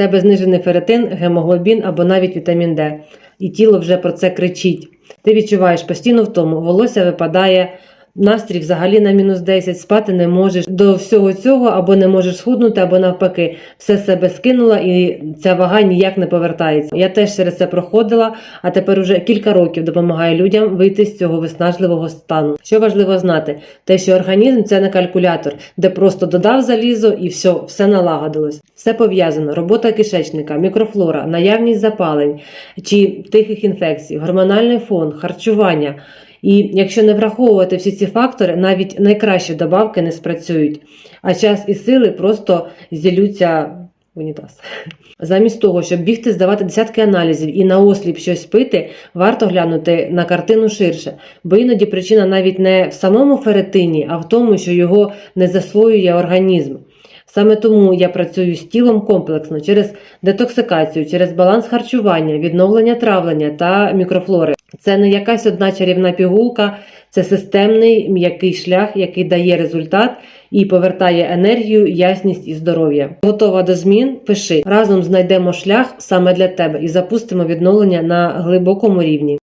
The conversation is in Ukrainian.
тебе знижений ферритин, гемоглобін або навіть вітамін Д. І тіло вже про це кричить. Ти відчуваєш постійно втому, волосся випадає. Настрій взагалі на мінус 10, спати не можеш до всього цього, або не можеш схуднути, або навпаки, все себе скинула, і ця вага ніяк не повертається. Я теж через це проходила, а тепер уже кілька років допомагаю людям вийти з цього виснажливого стану. Що важливо знати, те, що організм це не калькулятор, де просто додав залізо і все, все налагодилось. Все пов'язано: робота кишечника, мікрофлора, наявність запалень чи тихих інфекцій, гормональний фон, харчування. І якщо не враховувати всі ці фактори, навіть найкращі добавки не спрацюють, а час і сили просто зілються в унітаз. Замість того, щоб бігти здавати десятки аналізів і наосліп щось пити, варто глянути на картину ширше, бо іноді причина навіть не в самому ферритині, а в тому, що його не засвоює організм. Саме тому я працюю з тілом комплексно через детоксикацію, через баланс харчування, відновлення травлення та мікрофлори. Це не якась одна чарівна пігулка, це системний м'який шлях, який дає результат і повертає енергію, ясність і здоров'я. Готова до змін? Пиши разом знайдемо шлях саме для тебе і запустимо відновлення на глибокому рівні.